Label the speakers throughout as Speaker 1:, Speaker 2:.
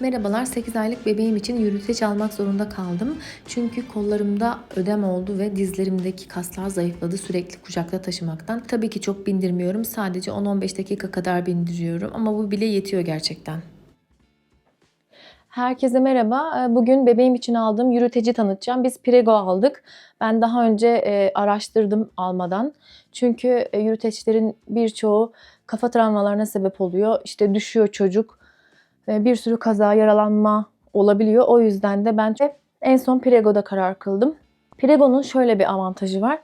Speaker 1: Merhabalar 8 aylık bebeğim için yürüteç almak zorunda kaldım. Çünkü kollarımda ödem oldu ve dizlerimdeki kaslar zayıfladı sürekli kucakta taşımaktan. Tabii ki çok bindirmiyorum. Sadece 10-15 dakika kadar bindiriyorum ama bu bile yetiyor gerçekten. Herkese merhaba. Ee, Bugün bebeğim için aldığım yürüteci tanıtacağım. Biz Prego aldık. Ben daha önce e, araştırdım almadan. Çünkü e, yürüteçlerin birçoğu kafa travmalarına sebep oluyor. İşte düşüyor çocuk ve bir sürü kaza, yaralanma olabiliyor. O yüzden de ben en son Prego'da karar kıldım. Prego'nun şöyle bir avantajı var.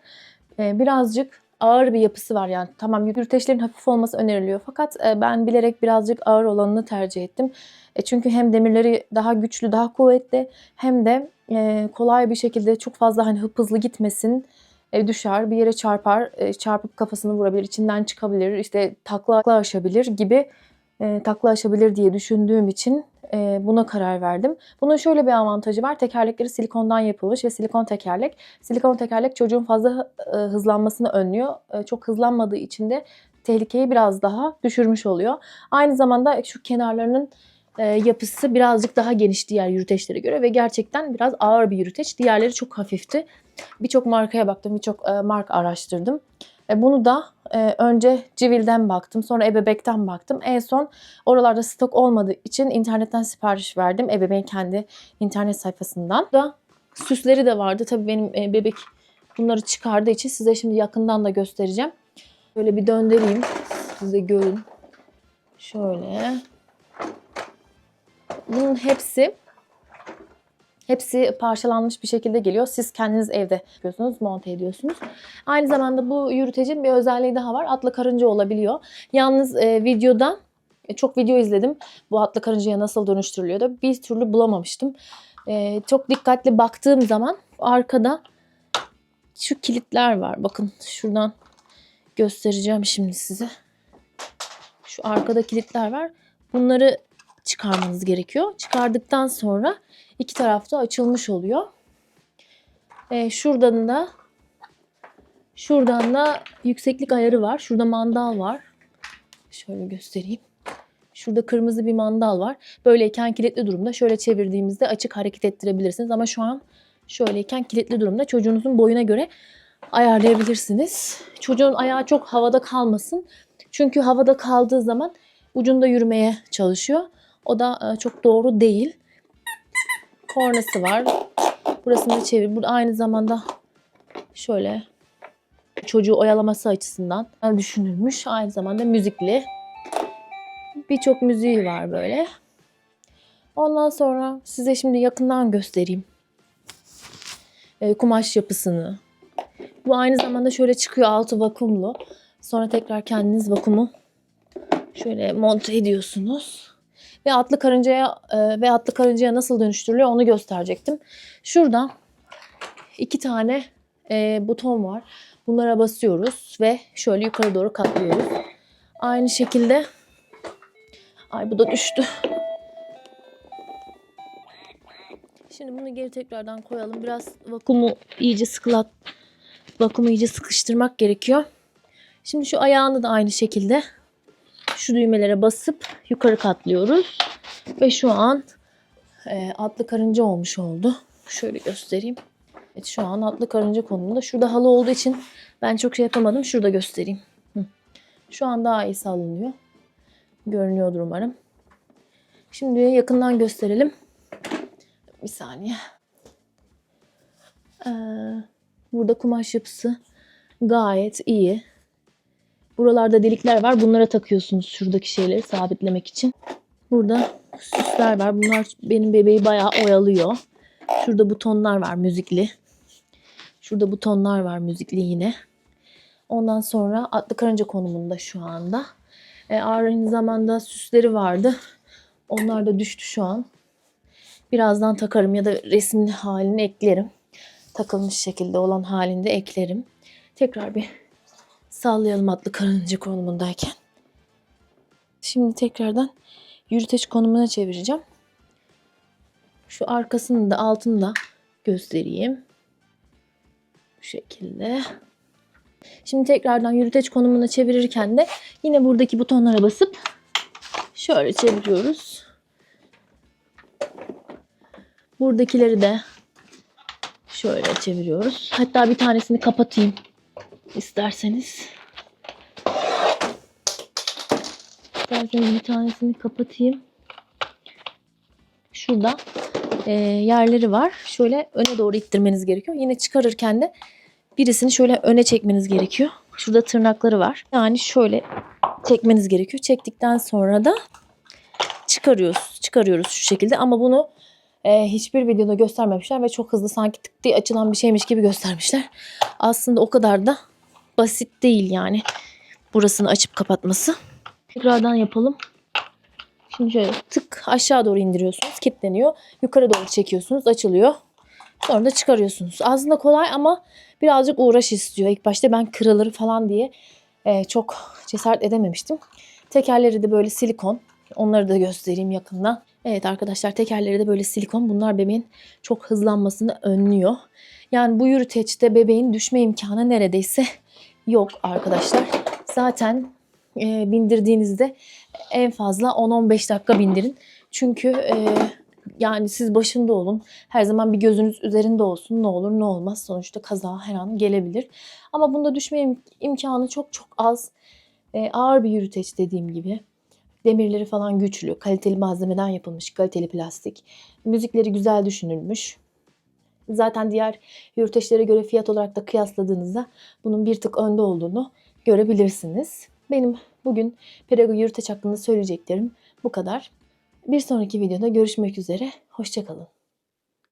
Speaker 1: Ee, Birazcık ağır bir yapısı var yani. Tamam yürüteçlerin hafif olması öneriliyor. Fakat e, ben bilerek birazcık ağır olanını tercih ettim. E, Çünkü hem demirleri daha güçlü, daha kuvvetli hem de e, kolay bir şekilde çok fazla hani hızlı gitmesin. Düşer, bir yere çarpar, çarpıp kafasını vurabilir, içinden çıkabilir, işte takla aşabilir gibi e, takla aşabilir diye düşündüğüm için e, buna karar verdim. Bunun şöyle bir avantajı var. Tekerlekleri silikondan yapılmış ve silikon tekerlek. Silikon tekerlek çocuğun fazla e, hızlanmasını önlüyor. E, çok hızlanmadığı için de tehlikeyi biraz daha düşürmüş oluyor. Aynı zamanda şu kenarlarının e, yapısı birazcık daha geniş diğer yürüteçlere göre ve gerçekten biraz ağır bir yürüteç. Diğerleri çok hafifti. Birçok markaya baktım, birçok e, marka araştırdım. E, bunu da e, önce Civil'den baktım, sonra Ebebek'ten baktım. En son oralarda stok olmadığı için internetten sipariş verdim. Ebeveyn kendi internet sayfasından. Da süsleri de vardı. Tabii benim e, bebek bunları çıkardığı için size şimdi yakından da göstereceğim. Böyle bir döndüreyim. Siz de görün. Şöyle. Bunun hepsi Hepsi parçalanmış bir şekilde geliyor. Siz kendiniz evde yapıyorsunuz, monte ediyorsunuz. Aynı zamanda bu yürütecin bir özelliği daha var. Atlı karınca olabiliyor. Yalnız e, videoda e, çok video izledim. Bu atlı karıncaya nasıl dönüştürülüyor da bir türlü bulamamıştım. E, çok dikkatli baktığım zaman arkada şu kilitler var. Bakın şuradan göstereceğim şimdi size. Şu arkada kilitler var. Bunları çıkarmanız gerekiyor. Çıkardıktan sonra iki tarafta açılmış oluyor. Ee, şuradan da şuradan da yükseklik ayarı var. Şurada mandal var. Şöyle göstereyim. Şurada kırmızı bir mandal var. Böyleyken kilitli durumda şöyle çevirdiğimizde açık hareket ettirebilirsiniz. Ama şu an şöyleyken kilitli durumda çocuğunuzun boyuna göre ayarlayabilirsiniz. Çocuğun ayağı çok havada kalmasın. Çünkü havada kaldığı zaman ucunda yürümeye çalışıyor. O da e, çok doğru değil. Kornası var. Burasını da çevir. Burada aynı zamanda şöyle çocuğu oyalaması açısından düşünülmüş. Aynı zamanda müzikli. Birçok müziği var böyle. Ondan sonra size şimdi yakından göstereyim. E, kumaş yapısını. Bu aynı zamanda şöyle çıkıyor altı vakumlu. Sonra tekrar kendiniz vakumu şöyle monte ediyorsunuz. Ve atlı karıncaya e, ve atlı karıncaya nasıl dönüştürülüyor onu gösterecektim. Şurada iki tane e, buton var. Bunlara basıyoruz ve şöyle yukarı doğru katlıyoruz. Aynı şekilde ay bu da düştü. Şimdi bunu geri tekrardan koyalım. Biraz vakumu iyice sıkılat vakumu iyice sıkıştırmak gerekiyor. Şimdi şu ayağını da aynı şekilde şu düğmelere basıp yukarı katlıyoruz. Ve şu an e, atlı karınca olmuş oldu. Şöyle göstereyim. Evet, şu an atlı karınca konumunda. Şurada halı olduğu için ben çok şey yapamadım. Şurada göstereyim. Hı. Şu an daha iyi sallanıyor. Görünüyordur umarım. Şimdi yakından gösterelim. Bir saniye. Ee, burada kumaş yapısı gayet iyi. Buralarda delikler var. Bunlara takıyorsunuz şuradaki şeyleri sabitlemek için. Burada süsler var. Bunlar benim bebeği bayağı oyalıyor. Şurada butonlar var müzikli. Şurada butonlar var müzikli yine. Ondan sonra atlı karınca konumunda şu anda. E, aynı zamanda süsleri vardı. Onlar da düştü şu an. Birazdan takarım ya da resimli halini eklerim. Takılmış şekilde olan halinde eklerim. Tekrar bir sallayalım atlı karınca konumundayken. Şimdi tekrardan yürüteç konumuna çevireceğim. Şu arkasını da altını da göstereyim. Bu şekilde. Şimdi tekrardan yürüteç konumuna çevirirken de yine buradaki butonlara basıp şöyle çeviriyoruz. Buradakileri de şöyle çeviriyoruz. Hatta bir tanesini kapatayım isterseniz. İsterseniz bir tanesini kapatayım. Şurada e, yerleri var. Şöyle öne doğru ittirmeniz gerekiyor. Yine çıkarırken de birisini şöyle öne çekmeniz gerekiyor. Şurada tırnakları var. Yani şöyle çekmeniz gerekiyor. Çektikten sonra da çıkarıyoruz. Çıkarıyoruz şu şekilde ama bunu e, hiçbir videoda göstermemişler ve çok hızlı sanki tık diye açılan bir şeymiş gibi göstermişler. Aslında o kadar da basit değil yani burasını açıp kapatması. Tekrardan yapalım. Şimdi şöyle tık aşağı doğru indiriyorsunuz. Kilitleniyor. Yukarı doğru çekiyorsunuz. Açılıyor. Sonra da çıkarıyorsunuz. Aslında kolay ama birazcık uğraş istiyor. İlk başta ben kırılır falan diye e, çok cesaret edememiştim. Tekerleri de böyle silikon. Onları da göstereyim yakından. Evet arkadaşlar tekerleri de böyle silikon. Bunlar bebeğin çok hızlanmasını önlüyor. Yani bu yürüteçte bebeğin düşme imkanı neredeyse yok arkadaşlar. Zaten e, bindirdiğinizde en fazla 10-15 dakika bindirin. Çünkü e, yani siz başında olun. Her zaman bir gözünüz üzerinde olsun. Ne olur ne olmaz. Sonuçta kaza her an gelebilir. Ama bunda düşme im- imkanı çok çok az. E, ağır bir yürüteç dediğim gibi. Demirleri falan güçlü, kaliteli malzemeden yapılmış, kaliteli plastik. Müzikleri güzel düşünülmüş. Zaten diğer yürüteçlere göre fiyat olarak da kıyasladığınızda bunun bir tık önde olduğunu görebilirsiniz. Benim bugün Perego yürüteç hakkında söyleyeceklerim bu kadar. Bir sonraki videoda görüşmek üzere. Hoşçakalın.